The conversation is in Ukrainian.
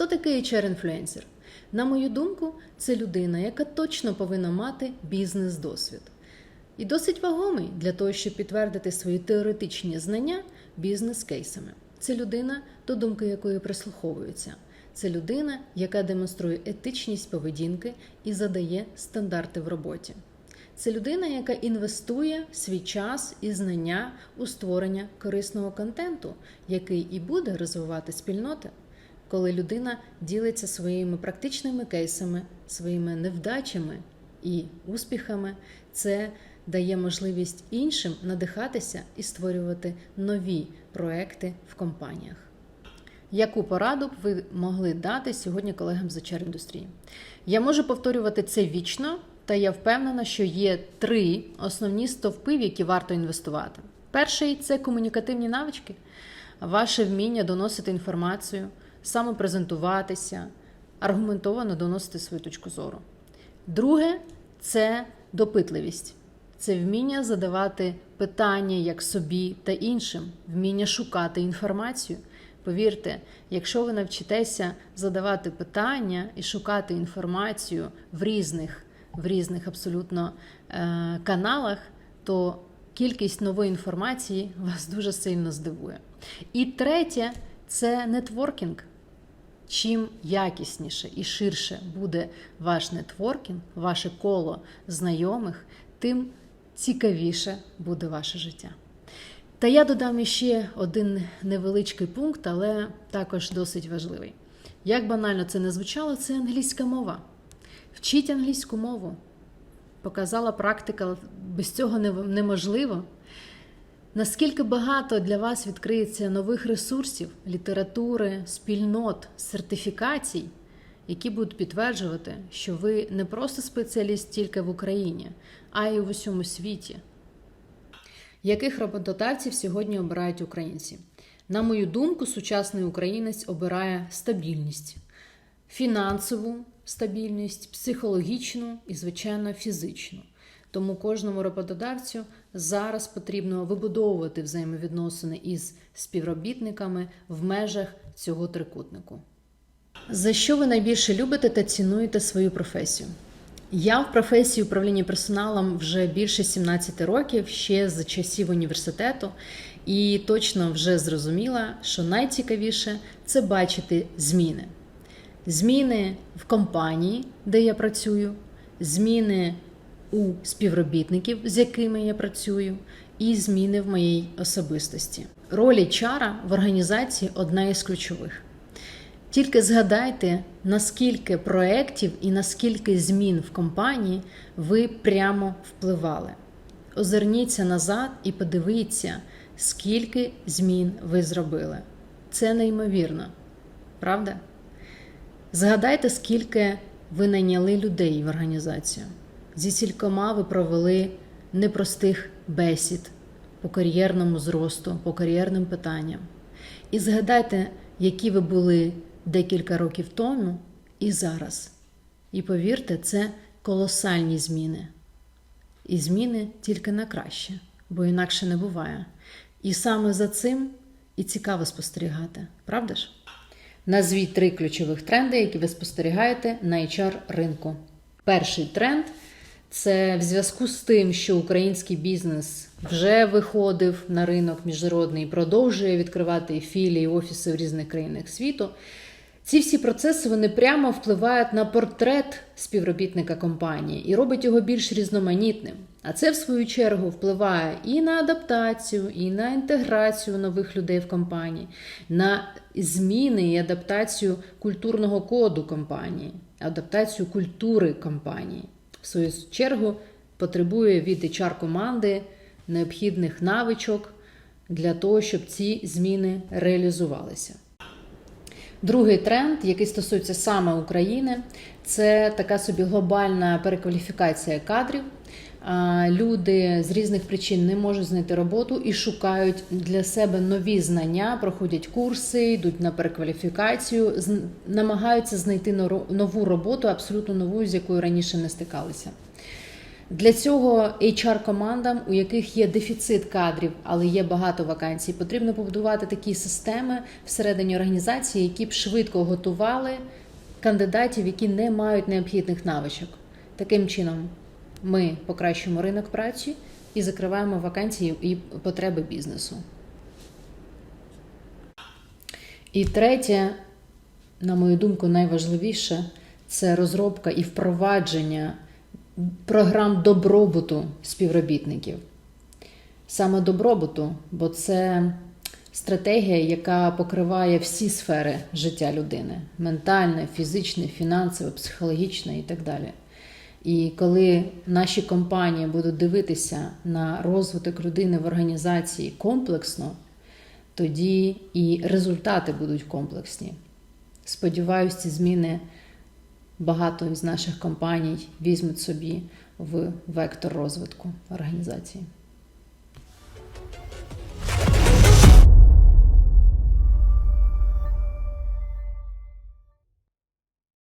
Хто такий HR-інфлюенсер? На мою думку, це людина, яка точно повинна мати бізнес-досвід. І досить вагомий для того, щоб підтвердити свої теоретичні знання бізнес-кейсами. Це людина, до думки якої прислуховуються. Це людина, яка демонструє етичність поведінки і задає стандарти в роботі. Це людина, яка інвестує свій час і знання у створення корисного контенту, який і буде розвивати спільноти. Коли людина ділиться своїми практичними кейсами, своїми невдачами і успіхами, це дає можливість іншим надихатися і створювати нові проекти в компаніях. Яку пораду б ви могли дати сьогодні колегам з HR індустрії? Я можу повторювати це вічно, та я впевнена, що є три основні стовпи, в які варто інвестувати. Перший це комунікативні навички, ваше вміння доносити інформацію, самопрезентуватися, аргументовано доносити свою точку зору. Друге це допитливість. Це вміння задавати питання як собі та іншим, вміння шукати інформацію. Повірте, якщо ви навчитеся задавати питання і шукати інформацію в різних, в різних абсолютно е, каналах, то кількість нової інформації вас дуже сильно здивує. І третє це нетворкінг. Чим якісніше і ширше буде ваш нетворкінг, ваше коло знайомих, тим цікавіше буде ваше життя. Та я додам іще один невеличкий пункт, але також досить важливий. Як банально це не звучало, це англійська мова. Вчіть англійську мову. Показала практика, без цього неможливо. Наскільки багато для вас відкриється нових ресурсів, літератури, спільнот, сертифікацій, які будуть підтверджувати, що ви не просто спеціаліст тільки в Україні, а й в усьому світі. Яких роботодавців сьогодні обирають українці? На мою думку, сучасний українець обирає стабільність, фінансову стабільність, психологічну і, звичайно, фізичну. Тому кожному роботодавцю зараз потрібно вибудовувати взаємовідносини із співробітниками в межах цього трикутнику. За що ви найбільше любите та цінуєте свою професію? Я в професії управління персоналом вже більше 17 років, ще з часів університету, і точно вже зрозуміла, що найцікавіше це бачити зміни. Зміни в компанії, де я працюю, зміни у співробітників, з якими я працюю, і зміни в моїй особистості. Роль чара в організації одна із ключових. Тільки згадайте, наскільки проєктів і наскільки змін в компанії ви прямо впливали. Озирніться назад і подивіться, скільки змін ви зробили. Це неймовірно, правда? Згадайте, скільки ви найняли людей в організацію. Зі сількома ви провели непростих бесід по кар'єрному зросту, по кар'єрним питанням. І згадайте, які ви були декілька років тому і зараз. І повірте, це колосальні зміни. І зміни тільки на краще, бо інакше не буває. І саме за цим і цікаво спостерігати, правда ж? Назвіть три ключових тренди, які ви спостерігаєте на HR ринку. Перший тренд це в зв'язку з тим, що український бізнес вже виходив на ринок міжнародний і продовжує відкривати філії, офіси в різних країнах світу. Ці всі процеси вони прямо впливають на портрет співробітника компанії і робить його більш різноманітним. А це, в свою чергу, впливає і на адаптацію, і на інтеграцію нових людей в компанії, на зміни і адаптацію культурного коду компанії, адаптацію культури компанії. В свою чергу потребує від HR команди необхідних навичок для того, щоб ці зміни реалізувалися. Другий тренд, який стосується саме України, це така собі глобальна перекваліфікація кадрів. Люди з різних причин не можуть знайти роботу і шукають для себе нові знання, проходять курси, йдуть на перекваліфікацію, намагаються знайти нову роботу, абсолютно нову, з якою раніше не стикалися. Для цього HR-командам, у яких є дефіцит кадрів, але є багато вакансій, потрібно побудувати такі системи всередині організації, які б швидко готували кандидатів, які не мають необхідних навичок. Таким чином, ми покращуємо ринок праці і закриваємо вакансії і потреби бізнесу. І третє, на мою думку, найважливіше це розробка і впровадження програм добробуту співробітників. Саме добробуту, бо це стратегія, яка покриває всі сфери життя людини: ментальне, фізичне, фінансове, психологічне і так далі. І коли наші компанії будуть дивитися на розвиток людини в організації комплексно, тоді і результати будуть комплексні. Сподіваюсь, ці зміни багато з наших компаній візьмуть собі в вектор розвитку організації.